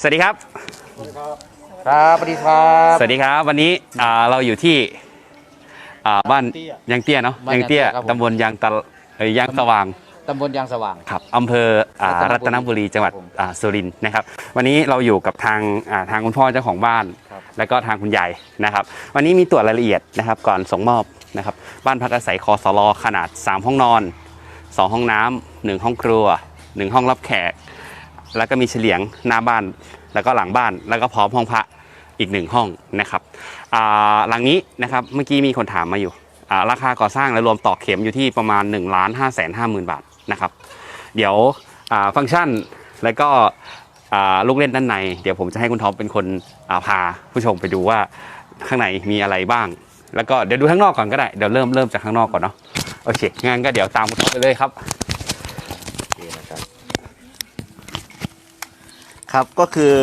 สวัสดีครับ ครับสวัสดีครับสวัสดีครับ วันนี้อ่าเราอยู่ที่อ่าบ้านเตี้ยยางเตี้ยเนาะบ้านยางเตี้ยยางเตี้ยครับผม ตำบลยางตะเอ่ยยางสว่างตำบลยางสว่าง ครับอำเภออ่ารัรัตตนนบุบุรีรีจังหวัดครับผมอ่าสุรินทร์นะครับ วันนี้เราอยู่กับทางอ่าทางคุณพ่อเจ้าของบ้าน ครับ แล้วก็ทางคุณยายนะครับ วันนี้มีตรวจรายละเอียดนะครับ ก่อนส่งมอบนะครับ บ้านพักอาศัยคอสลขนาด 3 ห้องนอน 2 ห้องน้ำหนึ่งห้องครัว 1 ห้องรับแขก แล้วก็มีเฉลียงหน้าบ้าน แล้วก็หลังบ้าน แล้วก็พร้อมห้องพระอีกหนึ่งห้องนะครับหลังนี้นะครับเมื่อกี้มีคนถามมาอยู่ ราคาก่อสร้างและรวมต่อเข็มอยู่ที่ประมาณ1นึ่งล้านห้าแสนห้าหมื่นบาทนะครับ เดี๋ยวฟังก์ชันแล้วก็ลูกเล่นด้านใน เดี๋ยวผมจะให้คุณท็อปเป็นคนาพาผู้ชมไปดูว่าข้างในมีอะไรบ้าง แล้วก็เดี๋ยวดูข้างนอกก่อนก็ได้ เดี๋ยวเริ่มเริ่มจากข้างนอกก่อนเนาะ โอเคงั้นก็เดี๋ยวตามคุณท็อปไปเลยครับ ครับก็คือ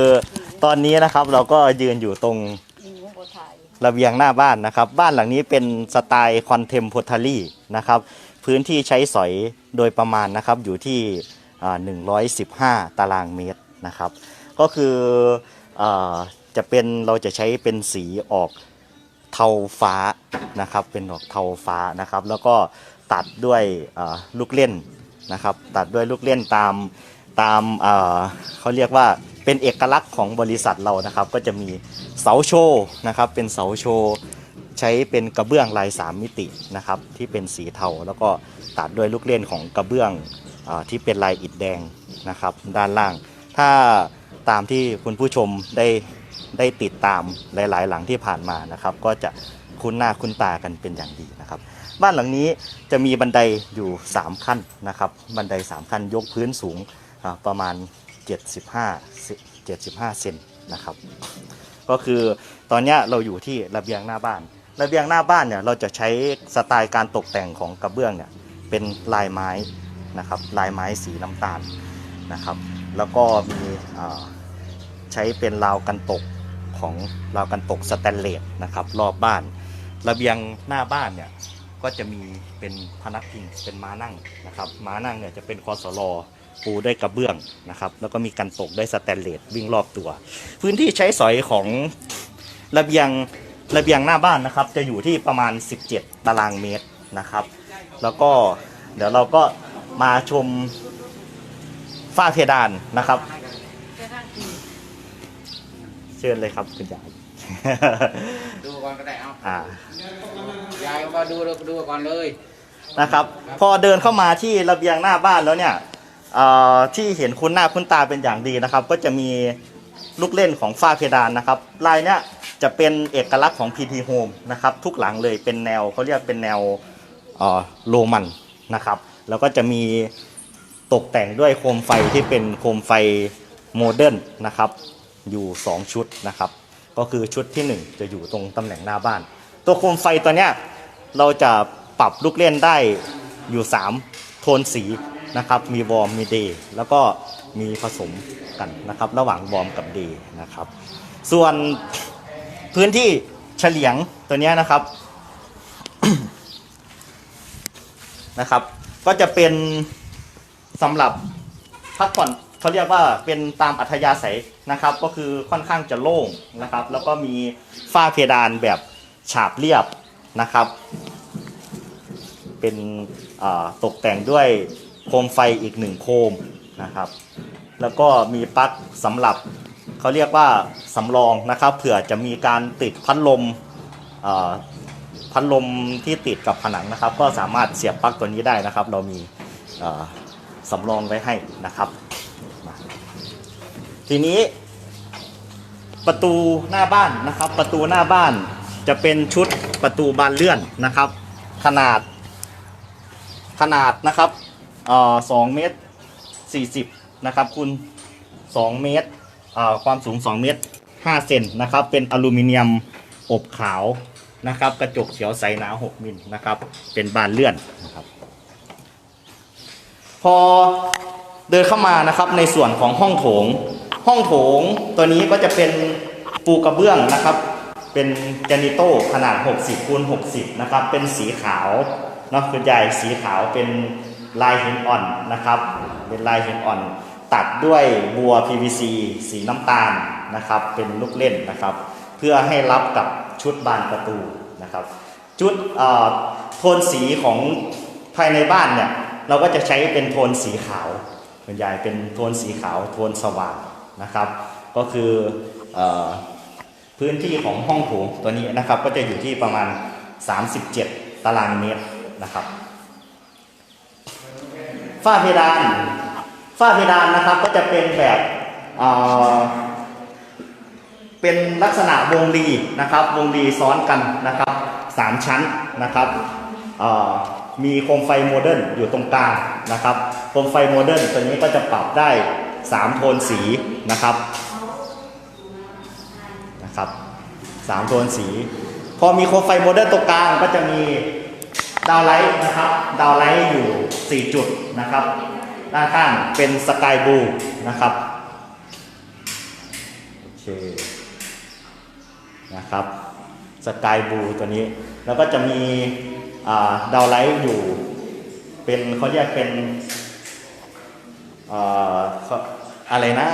ตอนนี้นะครับเราก็ยืนอยู่ตรงระเบียงหน้าบ้านนะครับ บ้านหลังนี้เป็นสไตล์คอนเทมพอร์ทารี่นะครับ พื้นที่ใช้สอยโดยประมาณนะครับอยู่ที่ 115 ตารางเมตรนะครับ ก็คืออจะเป็นเราจะใช้เป็นสีออกเทาฟ้านะครับ เป็นออกเทาฟ้านะครับ แล้วก็ตัดด้วยลูกเล่นนะครับ ตัดด้วยลูกเล่นตาม ตามเอ่อเขาเรียกว่าเป็นเอกลักษณ์ของบริษัทเรานะครับ ก็จะมีเสาโชว์นะครับ เป็นเสาโชว์ใช้เป็นกระเบื้องลาย 3 มิตินะครับ ที่เป็นสีเทาแล้วก็ตัดด้วยลูกเล่นของกระเบื้องอที่เป็นลายอิฐแดงนะครับ ด้านล่าง ถ้าตามที่คุณผู้ชมได้ได้ติดตามหลาย ๆ หลังที่ผ่านมานะครับ ก็จะคุ้นหน้าคุ้นตากันเป็นอย่างดีนะครับ บ้านหลังนี้จะมีบันไดอยู่ 3 ขั้นนะครับ บันได 3 ขั้นยกพื้นสูง ประมาณ 75เซ75 เซนนะครับ ก็คือตอนนี้เราอยู่ที่ระเบียงหน้าบ้าน ระเบียงหน้าบ้านเนี่ยเราจะใช้สไตล์การตกแต่งของกระเบื้องเนี่ยเป็นลายไม้นะครับลายไม้สีน้ำตาลนะครับ แล้วก็มีใช้เป็นราวกันตกของราวกันตกสแตนเลสนะครับรอบบ้าน ระเบียงหน้าบ้านเนี่ยก็จะมีเป็นพนักพิงเป็นม้านั่งนะครับม้านั่งเนี่ยจะเป็นคอสลอ ปูด้วยกระเบื้องนะครับ แล้วก็มีกันตกด้วยสแตนเลสวิ่งรอบตัว พื้นที่ใช้สอยของระเบียงระเบียงหน้าบ้านนะครับ จะอยู่ที่ประมาณ 17 ตารางเมตรนะครับ แล้วก็เดี๋ยวเราก็มาชมฝ้าเพดานนะครับ เชิญเลยครับคุณยายดูก่อนก็ได้เอาอ่ายายมาดูดูก่อนเลยนะครับ พอเดินเข้ามาที่ระเบียงหน้าบ้านแล้วเนี่ยเอ่อ ที่เห็นคุ้นหน้าคุ้นตาเป็นอย่างดีนะครับ ก็จะมีลูกเล่นของฝ้าเพดานนะครับลายเนี้ยจะเป็นเอกลักษณ์ของ PT Home นะครับ ทุกหลังเลยเป็นแนวเขาเรียกเป็นแนวโรมันนะครับ แล้วก็จะมีตกแต่งด้วยโคมไฟที่เป็นโคมไฟโมเดิร์นนะครับ อยู่ 2 ชุดนะครับ ก็คือชุดทีหนึ่1 จะอยู่ตรงตำแหน่งหน้าบ้าน ตัวโคมไฟตัวเนี้ยเราจะปรับลูกเล่นได้อยู่ 3 โทนสี นะครับ มีวอร์มมีเดย์แล้วก็มีผสมกันนะครับ ระหว่างวอร์มกับเดย์นะครับ ส่วนพื้นที่เฉลียงตัวนี้นะครับนะครับ ก็จะเป็นสำหรับพักผ่อนเขาเรียกว่าเป็นตามอัธยาศัยนะครับ ก็คือค่อนข้างจะโล่งนะครับ แล้วก็มีฝ้าเพดานแบบฉาบเรียบนะครับ เป็นตกแต่งด้วย โคมไฟอีกหนึ่งโคมนะครับ แล้วก็มีปลั๊กสำหรับเขาเรียกว่าสำรองนะครับ เผื่อจะมีการติดพัดลมพัดลมที่ติดกับผนังนะครับ ก็สามารถเสียบปลั๊กตัวนี้ได้นะครับ เรามีสำรองไว้ให้นะครับ ทีนี้ประตูหน้าบ้านนะครับ ประตูหน้าบ้านจะเป็นชุดประตูบานเลื่อนนะครับ ขนาดขนาดนะครับ อ่อสองเมตรสี่สิบนะครับคูณสองเมตรอ่อความสูงสองเมตรห้าเซนนะครับ เป็นอลูมิเนียมอบขาวนะครับ กระจกเขียวใสหนาหกมิลนะครับ เป็นบานเลื่อนนะครับ พอเดินเข้ามานะครับในส่วนของห้องโถง ห้องโถงตัวนี้ก็จะเป็นปูกระเบื้องนะครับ เป็นแกรนิโต้ขนาด 60คูณ60 นะครับ เป็นสีขาวเนาะคุณยายสีขาวเป็น ลายหินอ่อนนะครับ เป็นลายหินอ่อน ตัดด้วยบัว PVC สีน้ำตาลนะครับ เป็นลูกเล่นนะครับ เพื่อให้รับกับชุดบานประตูนะครับ ชุดโทนสีของภายในบ้านเนี่ยเราก็จะใช้เป็นโทนสีขาวส่วนใหญ่เป็นโทนสีขาวโทนสว่างนะครับ ก็คือออพื้นที่ของห้องโถงตัวนี้นะครับ ก็จะอยู่ที่ประมาณ 37 ตารางเมตรนะครับ ฝ้าเพดานฝ้าเพดานนะครับก็จะเป็นแบบเเป็นลักษณะวงรีนะครับ วงรีซ้อนกันนะครับสามชั้นนะครับมีโคมไฟโมเดิร์นอยู่ตรงกลางนะครับโคมไฟโมเดิร์นตัวนี้ก็จะปรับได้ 3 โทนสีนะครับนะครับสามโทนสี พอมีโคมไฟโมเดิร์นตรงกลางก็จะมี ดาวไลท์นะครับ ดาวไลท์อยู่ 4 จุดนะครับ ด้านข้างเป็นสกายบลูนะครับ โอเค นะครับสกายบลูตัวนี้ แล้วก็จะมีาดาวไลท์อยู่ เป็นเขาเรียกเป็นอะไรนะ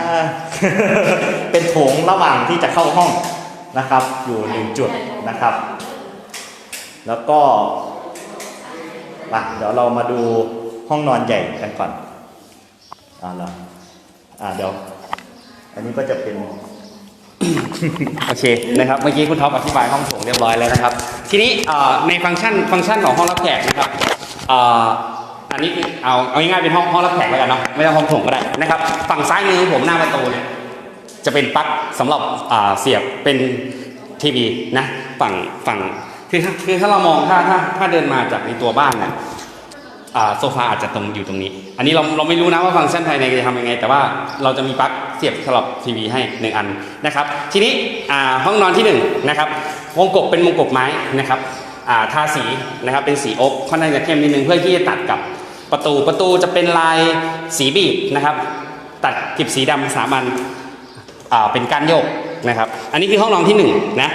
เป็นโถงระหว่างที่จะเข้าห้องนะครับ อยู่หนึ่งจุดนะครับ แล้วก็ มาเดี๋ยวเรามาดูห้องนอนใหญ่กันก่อนอ่าเหรออ่าเดี๋ยว อันนี้ก็จะเป็น โอเคนะครับเมื่อกี้คุณท็อปอธิบายห้องโถงเรียบร้อยแล้วนะครับ ทีนี้ในฟังก์ชันฟังก์ชันของห้องรับแขกนะครับอ่ออันนี้เอาเอาง่ายๆเป็นห้องห้องรับแขกแล้วกันเนาะไม่ต้องห้องโถงก็ได้นะครับ ฝั่งซ้ายมือผมหน้าประตูเนี่ยจะเป็นปลั๊กสำหรับเสียบเป็นทีวีนะฝั่งฝั่ง คือถ้าคือถ้าเรามองถ้าถ้าถ้าเดินมาจากในตัวบ้านเนี่ยโซฟาอาจจะตรงอยู่ตรงนี้ อันนี้เราเราไม่รู้นะว่าฟังก์ชันภายในจะทำยังไง แต่ว่าเราจะมีปลั๊กเสียบสำหรับทีวีให้หนึ่งอันนะครับ ทีนี้ห้องนอนที่หนึ่งนะครับวงกบเป็นวงกบไม้นะครับาทาสีนะครับเป็นสีอกค่อนข้างจะเข้มนิดนึงเพื่อที่จะตัดกับประตูประตูจะเป็นลายสีบีบนะครับ ตัดกลีบสีดำสามัญเป็นกานโยกนะครับ อันนี้คือห้องนอนที่หนึ่งนะ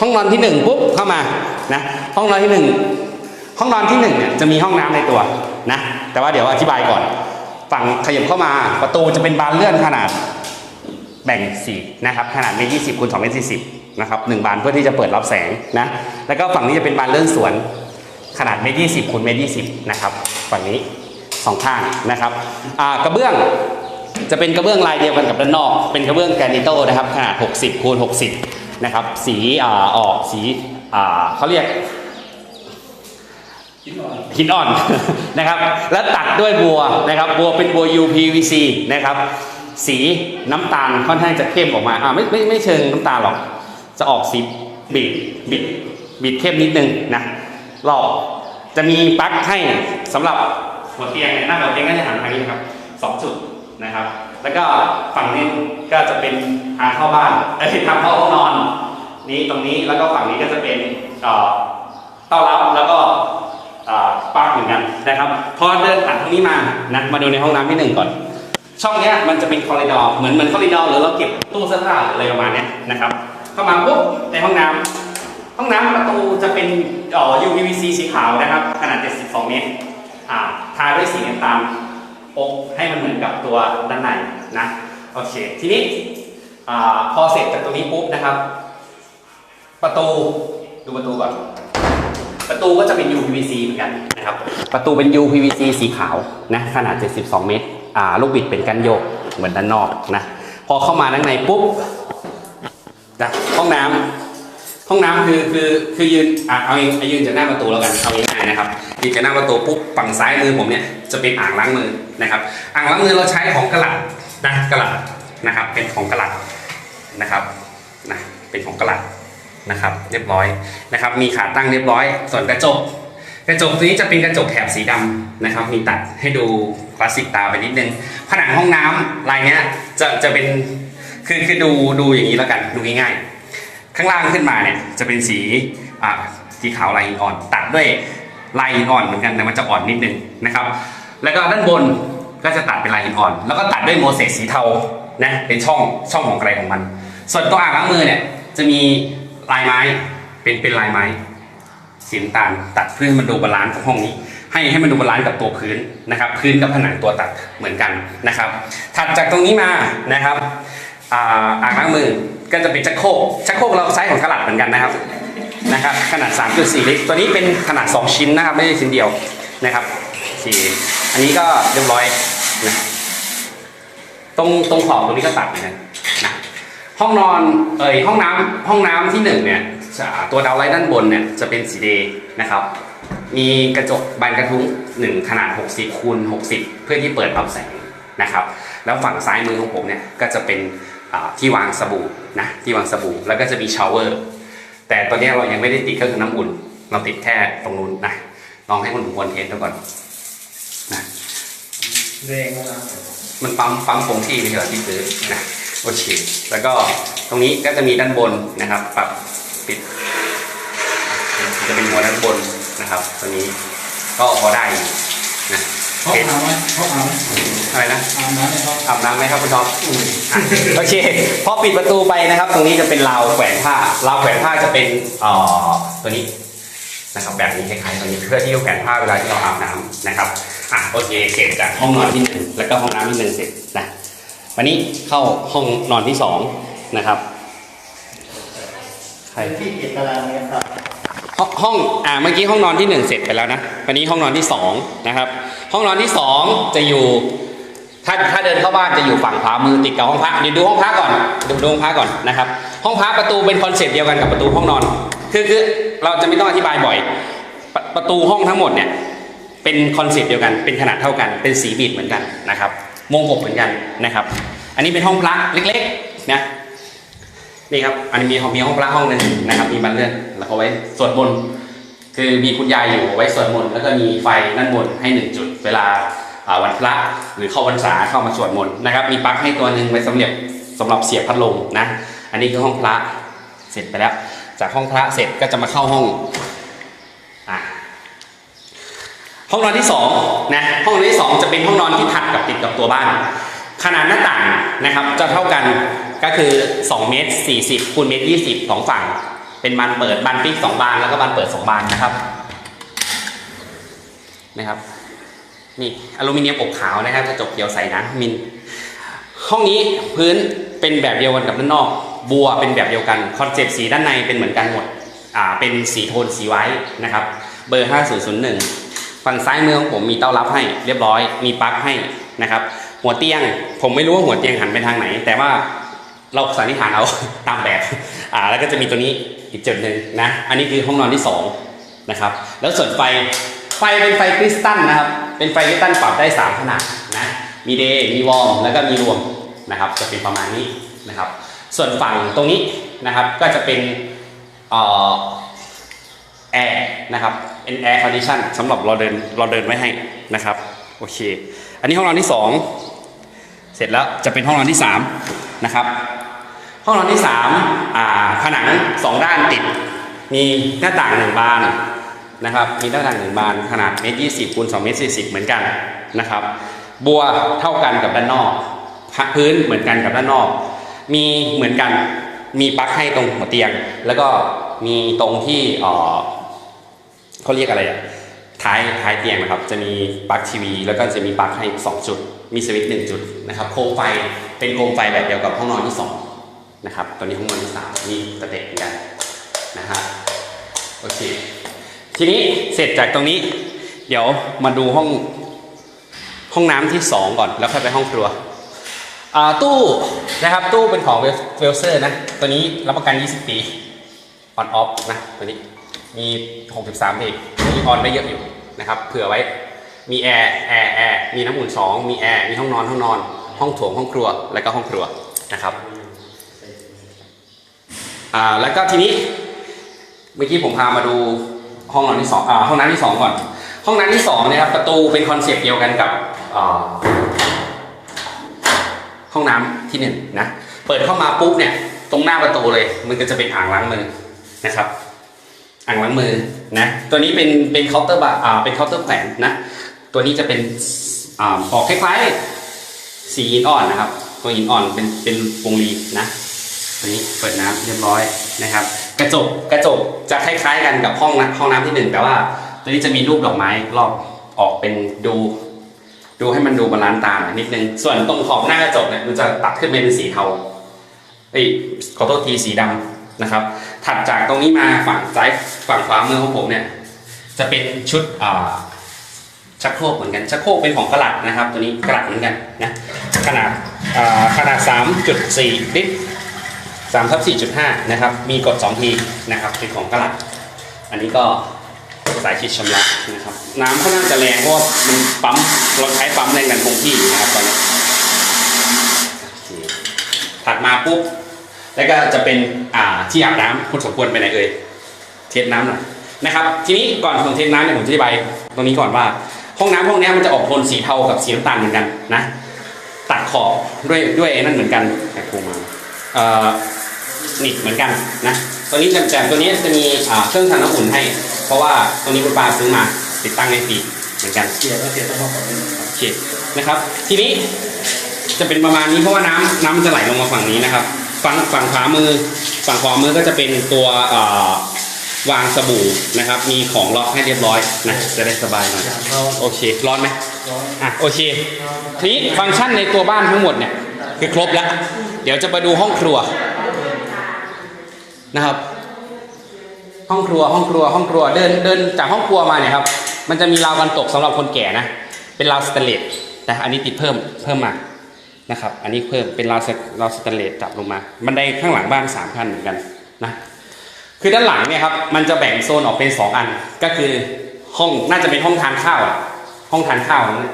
ห้องนอนที่หนึ่งปุ๊บเข้ามา นะห้องนอนที่หนึ่งห้องนอนที่หนึ่งเนี่ยจะมีห้องน้ำในตัวนะแต่ว่าเดี๋ยวอธิบายก่อน ฝั่งขยับเข้ามาประตูจะเป็นบานเลื่อนขนาดแบ่งสีนะครับขนาดเมตรยี่สิบคูณสองเมตรสี่สิบนะครับหนึ่งบานเพื่อที่จะเปิดรับแสงนะแล้วก็ฝั่งนี้จะเป็นบานเลื่อนสวน ขนาดเมตรยี่สิบคูณเมตรยี่สิบนะครับฝั่งนี้สองข้างนะครับกระเบื้องจะเป็นกระเบื้องลายเดียวกันกับด้านนอก เป็นกระเบื้องแกรนิโตนะครับขนาด 60คูณ60 นะครับ สีอ่ออกสี อ่าเขาเรียกหินอ่อนนะครับ แล้วตัดด้วยบัวนะครับ บัวเป็นบัว UPVC นะครับ สีน้ำตาลค่อนข้างจะเข้มออกมาอ่าไม่ไม่ไม่เชิงน้ำตาลหรอก จะออกสีบิดบิดบิดเข้มนิดนึงนะรอบจะมีปลั๊กให้สำหรับหัวเตียงเนี่ยหน้าหัวเตียงก็จะหันทางนี้นะครับสองจุดนะครับ แล้วก็ฝั่งนี้ก็จะเป็นทางเข้าบ้านเอ้ยทางเข้าห้องนอน นี้ตรงนี้แล้วก็ฝั่งนี้ก็จะเป็นเต้อนรับแล้วก็อ่าปลั๊กเหมือนกันนะครับ พอเดินผ่านตรงนี้มานะมาดูในห้องน้ำที่หนึ่งก่อน ช่องนี้มันจะเป็นคอริดอร์เหมือนเหมือนคอริดอร์หรือเราเก็บตู้เสื้อผ้าหรืออะไรประมาณเนี้ยนะครับเข้ามาปุ๊บในห้องน้ำห้องน้ำประตูจะเป็นอ่อ UPVC สีขาวนะครับ ขนาด 72 เมตรอ่าทาด้วยสีน้ำตาลอกให้มันเหมือนกับตัวด้านในนะโอเค ทีนี้อพอเสร็จจากตรงนี้ปุ๊บนะครับ ประตูดูประตูก่อนประตูก็จะเป็น UPVC เหมือนกันนะครับ ประตูเป็น UPVC สีขาวนะขนาด 72 เมตร อ่า ลูกบิดเป็นกันโยกเหมือนด้านนอกนะ พอเข้ามาด้านในปุ๊บนะห้องน้ำห้องน้ำคือคือคือยืนอะเอาเองเอายืนจากหน้าประตูแล้วกันเอาง่ายๆนะครับยืนจากหน้าประตูปุ๊บฝั่งซ้ายมือผมเนี่ยจะเป็นอ่างล้างมือนะครับ อ่างล้างมือเราใช้ของกระหลัดนะกระหลัดนะครับ เป็นของกระหลัดนะครับนะเป็นของกระหลัด นะครับเรียบร้อยนะครับ มีขาตั้งเรียบร้อย ส่วนกระจก กระจกตัวนี้จะเป็นกระจกแถบสีดำนะครับ มีตัดให้ดูคลาสสิกตาไปนิดนึงผนังห้องน้ำลายเนี้ยจะจะเป็นคือคือดูดูอย่างนี้แล้วกันดูง่ายๆ ข้างล่างขึ้นมาเนี่ยจะเป็นสีอ่าสีขาวลายอ่อนตัดด้วยลายอ่อนเหมือนกันแต่มันจะอ่อนนิดนึงนะครับ แล้วก็ด้านบนก็จะตัดเป็นลายอ่อน แล้วก็ตัดด้วยโมเสสสีเทานะเป็นช่องช่องของไกลของมัน ส่วนตัวอ่างล้างมือเนี่ยจะมี ลายไม้เป็นเป็นลายไม้สีน้ำตาลตัดเพื่อให้มันดูบาลานซ์ของห้องนี้ ให้ให้มันดูบาลานซ์กับตัวพื้นนะครับ พื้นกับผนังตัวตัดเหมือนกันนะครับ ถัดจากตรงนี้มานะครับอ่าอ่างล้างมือก็จะเป็นชักโครกชักโครกเราใช้ของตลาดเหมือนกันนะครับนะครับ ขนาด 3.4 ลิตร ตัวนี้เป็นขนาด 2 ชิ้นนะครับ ไม่ใช่ชิ้นเดียวนะครับโอเคอันนี้ก็เรียบร้อยนะตรงตรงขอบตรงนี้ก็ตัดเหมือนกันนะ ห้องนอนเอ่ยห้องน้ำห้องน้ำที่หนึ่งเนี่ยจะตัวดาวไลท์ด้านบนเนี่ยจะเป็นสีเดย์นะครับ มีกระจกบานกระทุ้งหนึ่งขนาด 60คูณ60 เพื่อที่เปิดรับแสงนะครับ แล้วฝั่งซ้ายมือของผมเนี่ยก็จะเป็นอ่าที่วางสบู่นะที่วางสบู่แล้วก็จะมีชาวเวอร์แต่ตอนนี้เรายังไม่ได้ติดก็คือน้ำอุ่น เราติดแค่ตรงนู้นนะลองให้คนคนเห็นดูก่อนนะแรงนะมันปั๊มปั๊มคงที่ไม่ใช่เหรอที่ซื้อนะ โอเค แล้วก็ตรงนี้ก็จะมีด้านบนนะครับ ปรับปิด จะเป็นหัวด้านบนนะครับ ตัวนี้ก็พอได้อยู่นะเขาอาบไหมเขาอาบไหมอะไรนะอาบน้ำไหมครับอาบน้ำไหมครับคุณท็อปอะโอเค พอปิดประตูไปนะครับ ตรงนี้จะเป็นราวแขวนผ้าราวแขวนผ้าจะเป็นเอ่อตัวนี้นะครับแบบนี้คล้ายๆตัวนี้เพื่อที่จะแขวนผ้าเวลาที่เราอาบน้ำนะครับอะโอเคเสร็จจากห้องนอนที่หนึ่งแล้วก็ห้องน้ำที่หนึ่งเสร็จนะ วันนี้เข้าห้องนอนที่สองนะครับใครที่เจ็ดตารางเมตรครับห้องห้องอ่าเมื่อกี้ห้องนอนที่หนึ่งเสร็จไปแล้วนะวันนี้ห้องนอนที่สองนะครับห้องนอนที่สองจะอยู่ถ้าถ้าเดินเข้าบ้านจะอยู่ฝั่งขวามือติดกับห้องพักเดี๋ยวดูห้องพักก่อนดูดูห้องพักก่อนนะครับ ห้องพักประตูเป็นคอนเซ็ปต์เดียวกันกับประตูห้องนอน คือคือเราจะไม่ต้องอธิบายบ่อยปะประตูห้องทั้งหมดเนี่ยเป็นคอนเซ็ปต์เดียวกันเป็นขนาดเท่ากัน เป็นสีบีดเหมือนกันนะครับ มงกเหมือนกันนะครับ อันนี้เป็นห้องพระเล็กๆนะนี่ครับ อันนี้มีห้องมีห้องพระห้องหนึ่งนะครับ มีบันเลื่อนแล้วก็ไว้สวดมนต์คือมีคุณยายอยู่ไว้สวดมนต์แล้วก็มีไฟด้านบนให้หนึ่งจุดเวลาวันพระหรือเข้าพรรษาเข้ามาสวดมนต์นะครับ มีปลั๊กให้ตัวหนึ่งไว้สำหรับสำหรับเสียบพัดลมนะ อันนี้คือห้องพระเสร็จไปแล้ว จากห้องพระเสร็จก็จะมาเข้าห้องอะ ห้องนอนที่สองนะห้องนอนที่สองจะเป็นห้องนอนที่ถัดกับติดกับตัวบ้าน ขนาดหน้าต่างนะครับจะเท่ากันก็คือ2เมตร40คูณเมตร20สองฝั่ง เป็นบานเปิดบานปิกสองบานแล้วก็บานเปิดสองบานนะครับนะครับนี่อลูมิเนียมอบขาวนะครับกระจกเขียวใสนะมิน ห้องนี้พื้นเป็นแบบเดียวกันกับด้านนอก บัวเป็นแบบเดียวกันคอนเซปต์สีด้านในเป็นเหมือนกันหมดอ่าเป็นสีโทนสีไว้นะครับ เบอร์5001 ฝั่งซ้ายมือของผมมีเต้ารับให้เรียบร้อย มีปลั๊กให้นะครับ หัวเตียงผมไม่รู้ว่าหัวเตียงหันไปทางไหน แต่ว่าเราสันนิษฐานเอาตามแบบอ่าแล้วก็จะมีตัวนี้อีกจุดหนึ่งนะ อันนี้คือห้องนอนที่สองนะครับแล้วส่วนไฟไฟเป็นไฟคริสตัลนะครับ เป็นไฟคริสตัลปรับได้ 3 ขนาดนะมีเดย์มีวอร์มแล้วก็มีรวมนะครับ จะเป็นประมาณนี้นะครับ ส่วนฝั่งตรงนี้นะครับก็จะเป็นออแอร์นะครับ เป็นแอร์คอนดิชันสำหรับเราเดินเราเดินไว้ให้นะครับโอเค อันนี้ห้องนอนที่ 2 เสร็จแล้วจะเป็นห้องนอนที่3นะครับห้องนอนที่3อ่าผนังสองด้านติด มีหน้าต่างหนึ่งบานนะครับมีหน้าต่างหนึ่งบานขนาดเมตรยี่สิบคูณสองเมตรสี่สิบเหมือนกันนะครับบัวเท่ากันกับด้านนอกพื้นเหมือนกันกับด้านนอก มีเหมือนกันมีปลั๊กให้ตรงหัวเตียง แล้วก็มีตรงที่ เขาเรียกอะไรอะท้ายท้ายเตียงนะครับ จะมีปลั๊กทีวี แล้วก็จะมีปลั๊กให้สองจุด มีสวิตช์หนึ่งจุดนะครับโคมไฟเป็นโคมไฟแบบเดียวกับห้องนอนที่สองนะครับตัวนี้ห้องนอนที่สามมีสเต็ปเหมือนกันนะฮะโอเคทีนี้เสร็จจากตรงนี้ เดี๋ยวมาดูห้องห้องน้ำที่สองก่อนแล้วค่อยไปห้องครัวอ่าตู้นะครับตู้เป็นของเวลเซอร์นะตัวนี้รับประกัน 20 ปีออนออฟนะตัวนี้ มี 63ปีมีออนได้เยอะอยู่นะครับ เผื่อไว้ มีแอร์ แอร์ แอร์ มีน้ำอุ่น2มีแอร์ มีห้องนอน ห้องนอน ห้องโถง ห้องครัว แล้วก็ห้องครัวนะครับอ่าแล้วก็ทีนี้ เมื่อกี้ผมพามาดูห้องนอนที่สองอ่าห้องน้ำที่สองก่อน ห้องน้ำที่สองนะครับ ประตูเป็นคอนเซปต์เดียวกันกับอ่าห้องน้ำที่หนึ่งนะ เปิดเข้ามาปุ๊บเนี่ย ตรงหน้าประตูเลย มันก็จะเป็นอ่างล้างมือนะครับ อ่างล้างมือนะตัวนี้เป็นเป็นเคาน์เตอร์บาร์อ่าเป็นเคาน์เตอร์แขวนนะตัวนี้จะเป็นอ่าออกคล้ายๆสีหินอ่อนนะครับ ตัวหินอ่อนเป็นเป็นวงรีนะตัวนี้เปิดน้ำเรียบร้อยนะครับ กระจกกระจกจะคล้ายๆ กันกับห้องน้ำห้องน้ำที่หนึ่งแต่ว่าตัวนี้จะมีรูปดอกไม้รอบออกเป็นดูดูให้มันดูบาลานซ์ตาหน่อยนิดนึง ส่วนตรงขอบหน้ากระจกเนี่ยมันจะตัดขึ้นเป็นสีเทาเอ้ยขอโทษทีสีดำ นะครับ ถัดจากตรงนี้มาฝั่งซ้ายฝั่งขวามือของผมเนี่ยจะเป็นชุดชักโครกเหมือนกันชักโครกเป็นของกระหลัดนะครับ ตัวนี้กระหลัดเหมือนกันนะขนาดาขนาด 3.4 ลิตร3ทับ4.5 นะครับ มีกด2ทีนะครับเป็นของกระหลัด อันนี้ก็สายฉีดชำระนะครับ น้ำค่อนข้างจะแรงเพราะว่ามันปั๊มเราใช้ปั๊มแรงดันคงที่นะครับตอนนี้ถัดมาปุ๊บ แล้วก็จะเป็นอ่าที่อาบน้ำคุณสมควรไปไหนเอ่ยเทสน้ำหน่อยนะครับ ทีนี้ก่อนผมเทสน้ำเนี่ยผมจะอธิบายตรงนี้ก่อนว่า ห้องน้ำห้องนี้มันจะออกโทนสีเทากับสีน้ำตาลเหมือนกันนะตัดขอบด้วยด้วยไอ้นั่นเหมือนกันแอบโทรมาเอ่อนี่เหมือนกันนะตัวนี้แต่ตัวนี้จะมีอ่าเครื่องทำน้ำอุ่นให้ เพราะว่าตัวนี้คุณปาซื้อมาติดตั้งในฟรีเหมือนกันเสียก็เสียต้องบอกก่อนเลยโอเคนะครับ ทีนี้จะเป็นประมาณนี้เพราะว่าน้ำน้ำมันจะไหลลงมาฝั่งนี้นะครับ ฝั่งฝั่งขวามือ ฝั่งขวามือก็จะเป็นตัวเอ่อวางสบู่นะครับ มีของล็อกให้เรียบร้อยนะจะได้สบายหน่อยเราโอเค ร้อนไหมร้อนอะโอเคทีนี้ฟังก์ชันในตัวบ้านทั้งหมดเนี่ยคือครบแล้ว เดี๋ยวจะไปดูห้องครัวนะครับ ห้องครัวห้องครัวห้องครัวเดินเดินจากห้องครัวมาเนี่ยครับมันจะมีราวกันตกสำหรับคนแก่นะเป็นราวสแตนเลสแต่อันนี้ติดเพิ่มเพิ่มมา นะครับ อันนี้เพิ่มเป็นราวสราวสแตนเลสจับลงมา บันไดข้างหลังบ้านสามขั้นเหมือนกันนะ คือด้านหลังเนี่ยครับ มันจะแบ่งโซนออกเป็นสองอัน ก็คือห้องน่าจะเป็นห้องทานข้าวอะห้องทานข้าวนะ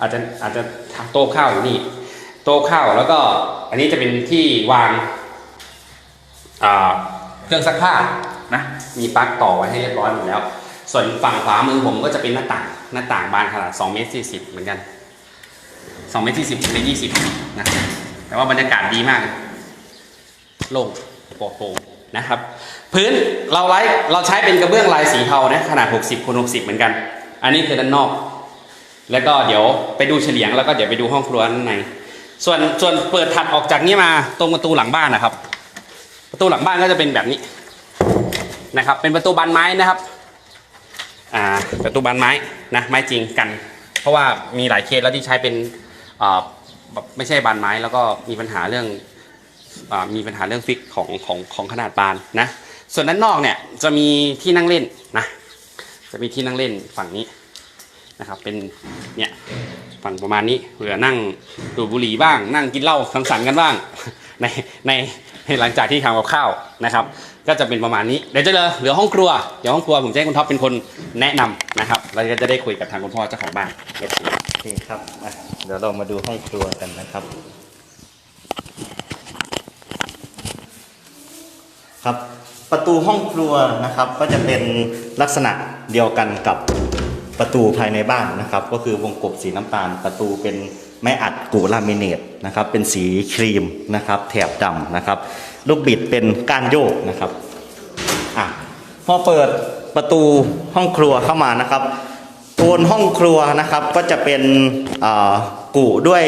อาจจะอาจจะโต๊ะข้าวอยู่นี่ โต๊ะข้าวแล้วก็อันนี้จะเป็นที่วางเครื่องซักผ้านะ มีปลั๊กต่อไว้ให้เรียบร้อยหมดแล้ว ส่วนฝั่งขวามือผมก็จะเป็นหน้าต่าง หน้าต่างบานขนาด2เมตร40เหมือนกัน 2เมตร40คูณ20นะแต่ว่าบรรยากาศดีมาก โล่งโปร่งโปร่งนะครับ พื้นเราไว้เราใช้เป็นกระเบื้องลายสีเทานะขนาด 60คูณ60 เหมือนกัน อันนี้คือด้านนอก แล้วก็เดี๋ยวไปดูเฉลียงแล้วก็เดี๋ยวไปดูห้องครัวด้านใน ส่วนส่วนเปิดถัดออกจากนี้มาตรงประตูหลังบ้านนะครับ ประตูหลังบ้านก็จะเป็นแบบนี้นะครับ เป็นประตูบานไม้นะครับอ่าประตูบานไม้นะไม้จริงกัน เพราะว่ามีหลายเคสแล้วที่ใช้เป็น ไม่ใช่บานไม้แล้วก็มีปัญหาเรื่องอมีปัญหาเรื่องฟิกของของของขนาดบานนะ ส่วนด้านนอกเนี่ยจะมีที่นั่งเล่นนะจะมีที่นั่งเล่นฝั่งนี้นะครับเป็นเนี่ยฝั่งประมาณนี้เผื่อนั่งดูบุหรี่บ้าง นั่งกินเหล้าสังสรรค์กันบ้างในในหลังจากที่ทำกับข้าวนะครับ ก็จะเป็นประมาณนี้เดี๋ยวจะเหลือเหลือห้องครัวเดี๋ยวห้องครัวผมจะให้คุณท็อปเป็นคนแนะนำนะครับเราก็จะได้คุยกับทางคุณพ่อเจ้าของบ้าน เคโอเคครับเดี๋ยวเรามาดูห้องครัวกันนะครับ ครับ ประตูห้องครัวนะครับก็จะเป็นลักษณะเดียวกันกับประตูภายในบ้านนะครับ ก็คือวงกบสีน้ำตาล ประตูเป็นไม้อัดกูลามิเนตนะครับ เป็นสีครีมนะครับ แถบดำนะครับ ลูกบิดเป็นก้านโยกนะครับอะพอเปิดประตูห้องครัวเข้ามานะครับ โทนห้องครัวนะครับก็จะเป็นกุด้วย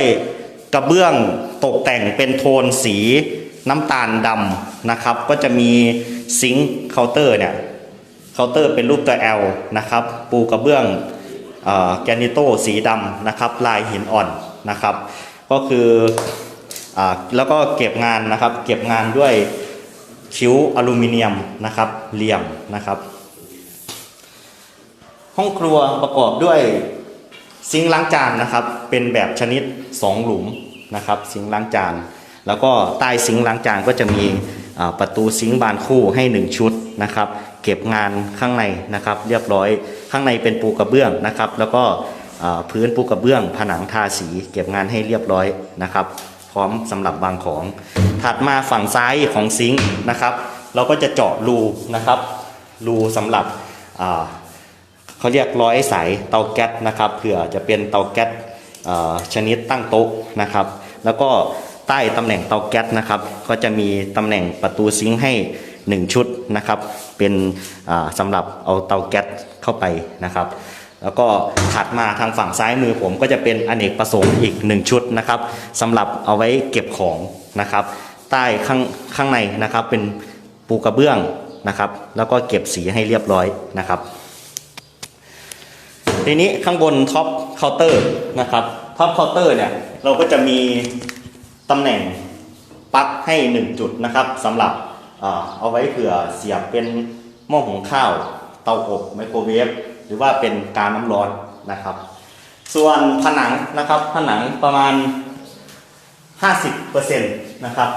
กระเบื้องตกแต่งเป็นโทนสีน้ำตาลดำนะครับ ก็จะมีซิงค์เคาน์เตอร์เนี่ยเคาน์เตอร์เป็นรูปตัว L นะครับ ปูกระเบื้องแกนิโตสีดำนะครับ ลายหินอ่อนนะครับ ก็คืออแล้วก็เก็บงานนะครับ เก็บงานด้วยคิ้วอลูมิเนียมนะครับเหลี่ยมนะครับ ห้องครัวประกอบด้วยซิงค์ล้างจานนะครับ เป็นแบบชนิด 2 หลุมนะครับ ซิงค์ล้างจาน แล้วก็ใต้ซิงค์ล้างจานก็จะมีประตูซิงค์บานคู่ให้ 1 ชุดนะครับ เก็บงานข้างในนะครับ เรียบร้อยข้างในเป็นปูกระเบื้องนะครับ แล้วก็พื้นปูกระเบื้อง ผนังทาสี เก็บงานให้เรียบร้อยนะครับ พร้อมสำหรับบางของ ถัดมาฝั่งซ้ายของซิงค์นะครับ เราก็จะเจาะรูนะครับรูสำหรับ เขาเรียกร้อยสายเตาแก๊สนะครับเผื่อจะเป็นเตาแก๊สชนิดตั้งโต๊ะนะครับ แล้วก็ใต้ตำแหน่งเตาแก๊สนะครับ ก็จะมีตำแหน่งประตูซิงค์ให้ 1 ชุดนะครับ เป็นสำหรับเอาเตาแก๊สเข้าไปนะครับ แล้วก็ถัดมาทางฝั่งซ้ายมือผมก็จะเป็นอเนกประสงค์อีก 1 ชุดนะครับสำหรับเอาไว้เก็บของนะครับ ใต้ข้างข้างในนะครับเป็นปูกระเบื้องนะครับ แล้วก็เก็บสีให้เรียบร้อยนะครับ ทีนี้ข้างบนท็อปเคาน์เตอร์นะครับท็อปเคาน์เตอร์เนี่ยเราก็จะมีตำแหน่งปลั๊กให้ 1 จุดนะครับสำหรับเอาไว้เผื่อเสียบเป็นหม้อหุงข้าว เตาอบไมโครเวฟหรือว่าเป็นกาน้ำร้อนนะครับ ส่วนผนังนะครับผนังประมาณ 50%นะครับ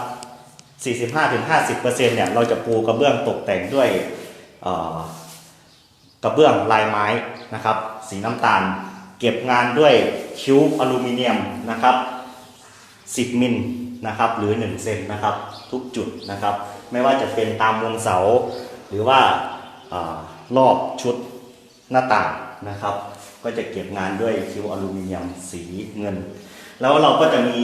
45-50%เนี่ยเราจะปูกระเบื้องตกแต่งด้วยอ กระเบื้องลายไม้นะครับ สีน้ำตาล เก็บงานด้วยคิ้วอลูมิเนียมนะครับ 10 มิลนะครับหรือ 1 เซนนะครับ ทุกจุดนะครับ ไม่ว่าจะเป็นตามมุมเสา หรือว่าอารอบชุดหน้าต่างนะครับ ก็จะเก็บงานด้วยคิ้วอลูมิเนียมสีเงิน แล้วเราก็จะมี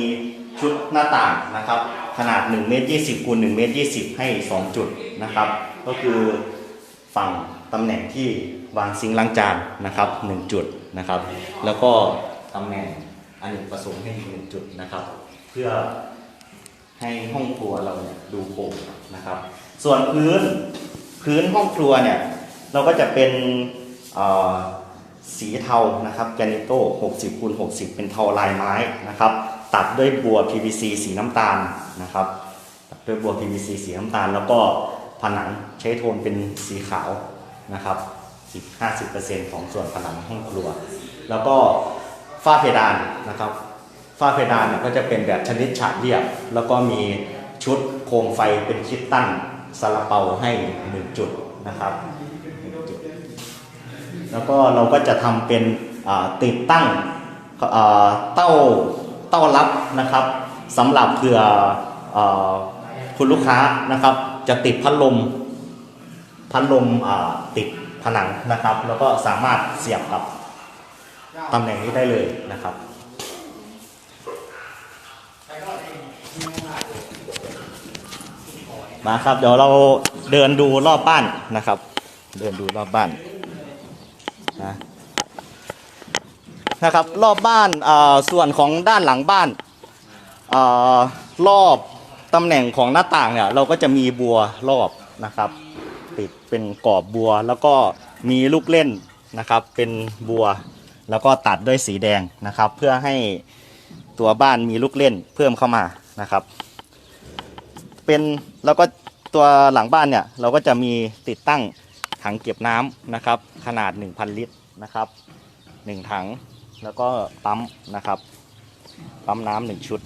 ชุดหน้าต่างนะครับ ขนาด1เมตร20คูณ1เมตร20 ให้ 2 จุดนะครับ ก็คือ ฝั่งตำแหน่งที่วางซิงค์ล้างจานนะครับ1จุดนะครับ แล้วก็ตำแหน่งอเนกประสงค์ให้อีกหนึ่งจุดนะครับ เพื่อให้ห้องครัวเราเนี่ยดูโปร่งนะครับ ส่วนพื้นพื้นห้องครัวเนี่ยเราก็จะเป็นสีเทานะครับแกนิโต้60คูณ60 เป็นเทาลายไม้นะครับ ตัดด้วยบัว PVC สีน้ำตาลนะครับ ตัดด้วยบัว PVC สีน้ำตาล แล้วก็ ผนังใช้โทนเป็นสีขาวนะครับ10 50%ของส่วนผนังห้องครัว แล้วก็ฝ้าเพดานนะครับฝ้าเพดานเนี่ยก็จะเป็นแบบชนิดฉาบเรียบ แล้วก็มีชุดโคมไฟเป็นคิดตั้งซาลาเปาให้หนึ่งจุดนะครับ แล้วก็เราก็จะทำเป็นติดตั้งเต้าเต้ารับนะครับสำหรับเผื่ออ คุณลูกค้านะครับ จะติดพัดลม พัดลมติดผนังนะครับ แล้วก็สามารถเสียบกับตำแหน่งนี้ได้เลยนะครับมาครับเดี๋ยวเราเดินดูรอบบ้านนะครับ เดินดูรอบบ้านนะนะครับรอบบ้านส่วนของด้านหลังบ้านอรอบ ตำแหน่งของหน้าต่างเนี่ยเราก็จะมีบัวรอบนะครับติดเป็นกรอบบัวแล้วก็มีลูกเล่นนะครับ เป็นบัวแล้วก็ตัดด้วยสีแดงนะครับ เพื่อให้ตัวบ้านมีลูกเล่นเพิ่มเข้ามานะครับ เป็นแล้วก็ตัวหลังบ้านเนี่ยเราก็จะมีติดตั้งถังเก็บน้ำนะครับ ขนาด 1,000 ลิตรนะครับ1ถังแล้วก็ปั๊มนะครับ ปั๊มน้ำหนึ่งชุด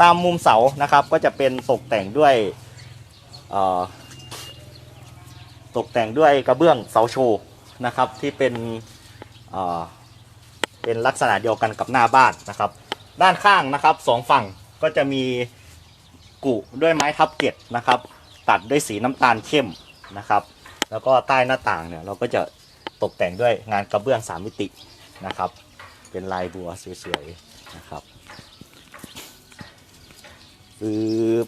ตามมุมเสานะครับ ก็จะเป็นตกแต่งด้วยตกแต่งด้วยกระเบื้องเสาโชว์นะครับ ที่เป็นเเป็นลักษณะเดียวกันกับหน้าบ้านนะครับ ด้านข้างนะครับสองฝั่งก็จะมีกุด้วยไม้ทับเกล็ดนะครับ ตัดด้วยสีน้ำตาลเข้มนะครับ แล้วก็ใต้หน้าต่างเนี่ยเราก็จะตกแต่งด้วยงานกระเบื้องสามมิตินะครับ เป็นลายบัวสวยๆนะครับ ปึ๊บ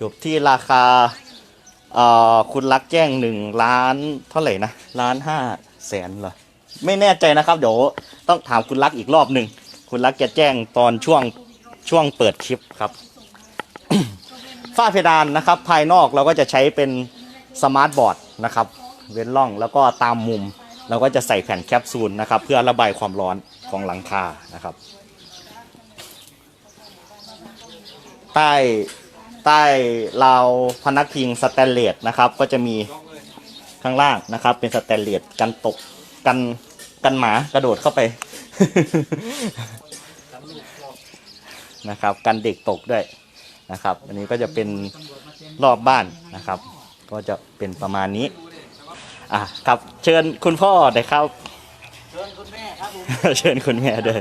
จบที่ราคาเอ่อคุณรักแจ้งหนึ่งล้านเท่าไหร่นะล้านห้าแสนเหรอไม่แน่ใจนะครับ เดี๋ยวต้องถามคุณรักอีกรอบหนึ่งคุณรักจะแจ้งตอนช่วงช่วงเปิดคลิปครับ ฝ้าเพดานนะครับ ภายนอกเราก็จะใช้เป็นสมาร์ทบอร์ดนะครับ เว้นร่องแล้วก็ตามมุม เราก็จะใส่แผ่นแคปซูลนะครับ เพื่อระบายความร้อนของหลังคานะครับ ใต้ใต้ราวพนักพิงสแตนเลสนะครับ ก็จะมีข้างล่างนะครับ เป็นสแตนเลสกันตกกันกันหมากระโดดเข้าไป นะครับ กันเด็กตกด้วยนะครับ อันนี้ก็จะเป็นรอบบ้านนะครับ ก็จะเป็นประมาณนี้อะครับเชิญคุณพ่อได้ครับ เชิญคุณแม่ครับเชิญคุณแม่ด้วย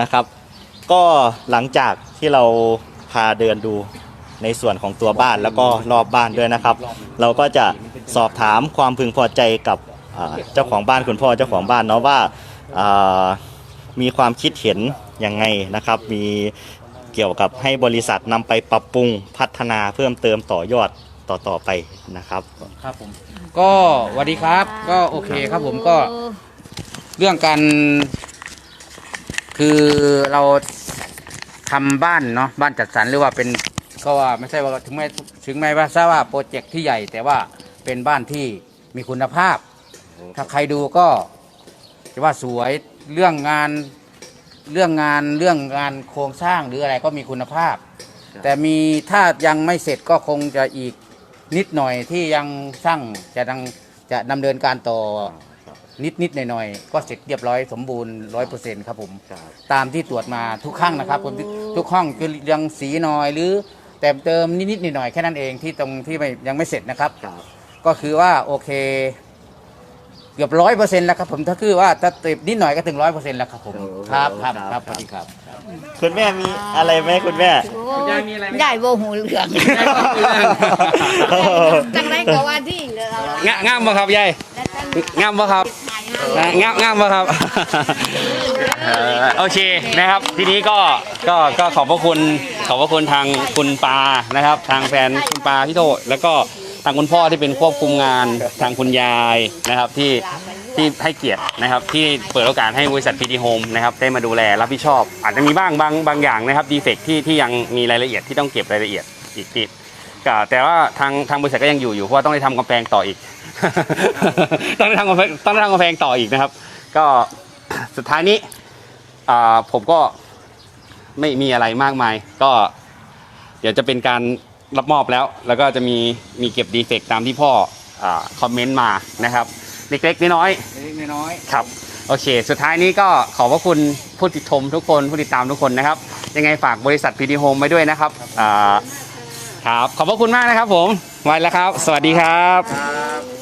นะครับ ก็หลังจากที่เรา พาเดินดูในส่วนของตัวบ้านแล้วก็รอบบ้านด้วยนะครับ เราก็จะสอบถามความพึงพอใจกับเจ้าของบ้านคุณพ่อเจ้าของบ้านเนาะว่ามีความคิดเห็นยังไงนะครับ มีเกี่ยวกับให้บริษัทนำไปปรับปรุงพัฒนาเพิ่มเติมต่อยอดต่อต่อไปนะครับครับผมก็สวัสดีครับก็โอเคครับผมก็เรื่องการคือเรา ทำบ้านเนาะบ้านจัดสรรหรือว่าเป็นก็ว่าไม่ใช่ว่าถึงแม้ถึงแม้ว่าทราบว่าโปรเจกต์ที่ใหญ่ แต่ว่าเป็นบ้านที่มีคุณภาพ ถ้าใครดูก็จะว่าสวยเรื่องงานเรื่องงานเรื่องงานโครงสร้างหรืออะไรก็มีคุณภาพ แต่มีถ้ายังไม่เสร็จก็คงจะอีกนิดหน่อยที่ยังช่างจะดังจะดำเนินการต่อ นิดนิดหน่อยหน่อยๆก็เสร็จเรียบร้อยสมบูรณ์ร้อยเปอร์เซ็นต์ครับผมตามที่ตรวจมาทุกครั้งนะครับผมทุกห้องคือยังสีหน่อยหรือแต่เติมนิดๆหน่อยๆแค่นั้นเองที่ตรงที่ไม่ยังไม่เสร็จนะครับ ก็คือว่าโอเค เกือบร้อยเปอร์เซ็นต์แล้วครับผมถ้าคือว่าถ้าติดนิดหน่อยก็ถึงร้อยเปอร์เซ็นต์แล้วครับผมโอ้ครับครับครับครับสวัสดีครับ คุณแม่มีอะไรไหมคุณแม่ยายมีอะไรยายโบหูเหลืองจังไรก็ว่าที่เรางะงามบ่ครับยาย งามบ่ครับนะงามงามบ่ครับเอ่อโอเคนะครับ ทีนี้ก็ก็ก็ขอบพระคุณขอบพระคุณทางคุณปานะครับ ทางแฟนคุณปาพี่โตแล้วก็ทางคุณพ่อที่เป็นควบคุมงานทางคุณยายนะครับที่ที่ให้เกียรตินะครับที่เปิดโอกาสให้บริษัทพีดีโฮมนะครับได้มาดูแลรับผิดชอบ อาจจะมีบ้างบางบางอย่างนะครับดีเฟกที่ที่ยังมีรายละเอียดที่ต้องเก็บรายละเอียดอีกนิดก็แต่ว่าทางทางบริษัทก็ยังอยู่อยู่เพราะว่าต้องได้ทำกำแพงต่ออีก ต้องได้ทำกำแพงต้องได้ทำกำแพงต่ออีกนะครับ ก็สุดท้ายนี้อ่าผมก็ไม่มีอะไรมากมาย ก็เดี๋ยวจะเป็นการรับมอบแล้ว แล้วก็จะมีมีเก็บดีเฟกตามที่พ่ออ่าคอมเมนต์มานะครับ เล็กๆน้อยเล็กๆน้อยๆครับโอเค สุดท้ายนี้ก็ขอบพระคุณผู้ติดชมทุกคนผู้ติดตามทุกคนนะครับ ยังไงฝากบริษัทพีดีโฮมไว้ด้วยนะครับอ่าครับ ขอบพระคุณมากนะครับผมไว้แล้วครับ สวัสดีครับๆครับ